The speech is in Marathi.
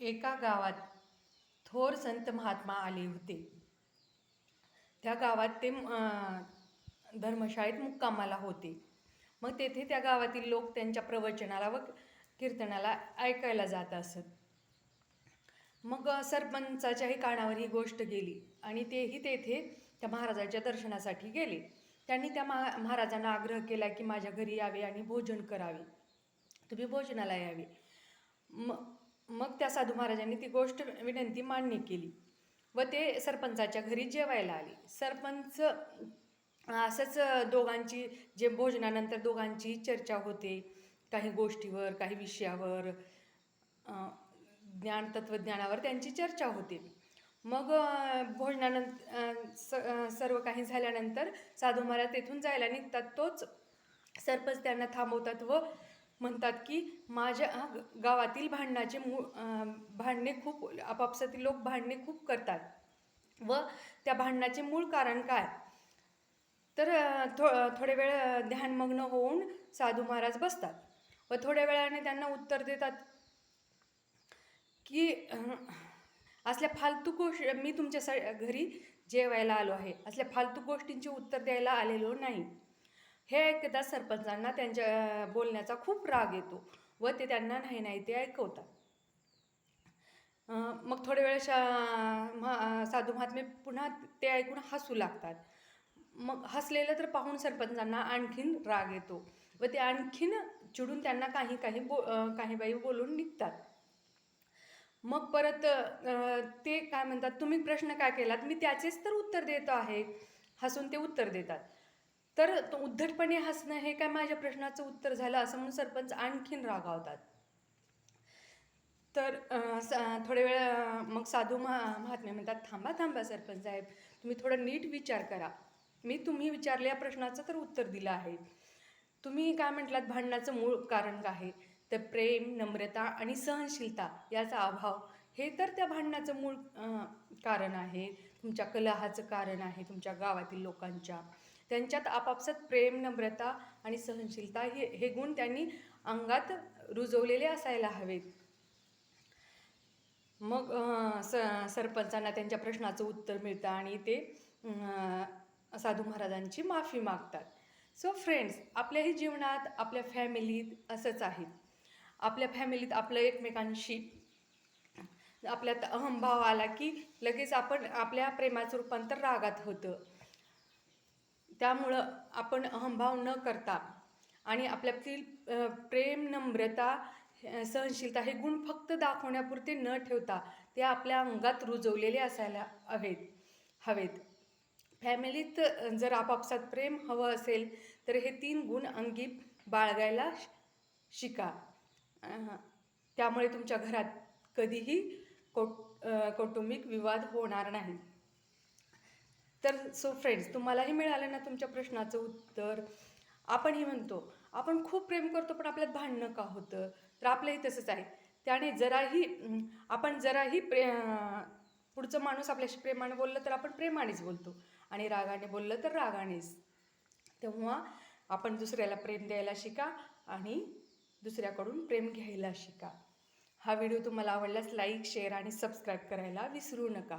एका गावात थोर संत महात्मा आले होते. त्या गावात ते धर्मशाळेत मुक्कामाला होते. मग तेथे त्या गावातील लोक त्यांच्या प्रवचनाला व कीर्तनाला ऐकायला जात असत. मग सरपंचाच्याही कानावर ही गोष्ट गेली आणि तेही तेथे त्या महाराजाच्या दर्शनासाठी गेले. त्यांनी त्या महा महाराजांना आग्रह केला की माझ्या घरी यावे आणि भोजन करावे. तुम्ही भोजनाला यावे. मग मग त्या साधू महाराजांनी ती गोष्ट विनंती मान्य केली व ते सरपंचाच्या घरी जेवायला आले. सरपंच असंच दोघांची जे भोजनानंतर दोघांची चर्चा होते काही गोष्टीवर काही विषयावर ज्ञान तत्त्वज्ञानावर त्यांची चर्चा होते. मग भोजनानंतर स सर्व काही झाल्यानंतर साधू महाराज तेथून जायला निघतात. तोच सरपंच त्यांना थांबवतात व म्हणतात की माझ्या ग- गावातील भांडणाचे मू भांडणे खूप आपापसातील लोक भांडणे खूप करतात. व त्या भांडणाचे मूळ कारण काय? तर थो थोडे वेळ ध्यानमग्न होऊन साधू महाराज बसतात. व थोड्या वेळाने त्यांना उत्तर देतात की असल्या फालतू गोष्ट मी तुमच्या सा घरी जेवायला आलो आहे. असल्या फालतू गोष्टींचे उत्तर द्यायला आलेलो नाही. हे ऐकता सरपंचांना त्यांच्या बोलण्याचा खूप राग येतो व ते त्यांना नाही नाही ते ऐकवतात. मग थोड्या वेळ शा महा साधू महात्मे पुन्हा ते ऐकून हसू लागतात. मग हसलेलं तर पाहून सरपंचांना आणखीन राग येतो व ते आणखीन चिडून त्यांना काही काही बो काही बाई बोलून निघतात. मग परत ते काय म्हणतात तुम्ही प्रश्न काय केलात? मी त्याचेच तर उत्तर देतो आहे. हसून ते उत्तर देतात. तर तो उद्धटपणे हसणं हे काय माझ्या प्रश्नाचं उत्तर झालं असं म्हणून सरपंच आणखीन रागावतात. तर अं, थोडे वेळ मग साधू महा महात्मे म्हणतात थांबा थांबा सरपंच साहेब तुम्ही थोडं नीट विचार करा. मी तुम्ही विचारलेल्या प्रश्नाचं तर उत्तर दिलं आहे. तुम्ही काय म्हटलात? भांडणाचं मूळ कारण काय आहे. तर प्रेम नम्रता आणि सहनशीलता याचा अभाव हे तर त्या भांडणाचं मूळ कारण आहे. तुमच्या कलहाचं कारण आहे तुमच्या गावातील लोकांच्या. त्यांच्यात आपापसात प्रेम नम्रता आणि सहनशीलता हे हे गुण त्यांनी अंगात रुजवलेले असायला हवेत. मग स सरपंचांना त्यांच्या प्रश्नाचं उत्तर मिळतं आणि ते साधू महाराजांची माफी मागतात. सो फ्रेंड्स आपल्याही जीवनात आपल्या फॅमिलीत असंच आहे. आपल्या फॅमिलीत आपलं एकमेकांशी आपल्यात अहंभाव आला की लगेच आपण आपल्या प्रेमाचं रूपांतर रागात होतं. त्यामुळं आपण अहंभाव न करता आणि आपल्यातील प्रेम नम्रता सहनशीलता हे गुण फक्त दाखवण्यापुरते न ठेवता ते आपल्या अंगात रुजवलेले असायला हवेत हवेत. फॅमिलीत जर आपापसात प्रेम हवं असेल तर हे तीन गुण अंगी बाळगायला शिका. त्यामुळे तुमच्या घरात कधीही कौट कौटुंबिक विवाद होणार नाही. तर सो फ्रेंड्स तुम्हालाही मिळालं ना तुमच्या प्रश्नाचं उत्तर? आपणही म्हणतो आपण खूप प्रेम करतो पण आपल्यात भांडणं का होतं? तर आपलंही तसंच आहे. त्याने जराही आपण जराही प्रे पुढचं माणूस आपल्याशी प्रेमाने बोललं तर आपण प्रेमानेच बोलतो. आणि रागाने बोललं तर रागानेच. तेव्हा आपण दुसऱ्याला प्रेम द्यायला शिका आणि दुसऱ्याकडून प्रेम घ्यायला शिका. हा व्हिडिओ तुम्हाला आवडल्यास लाईक शेअर आणि सबस्क्राईब करायला विसरू नका.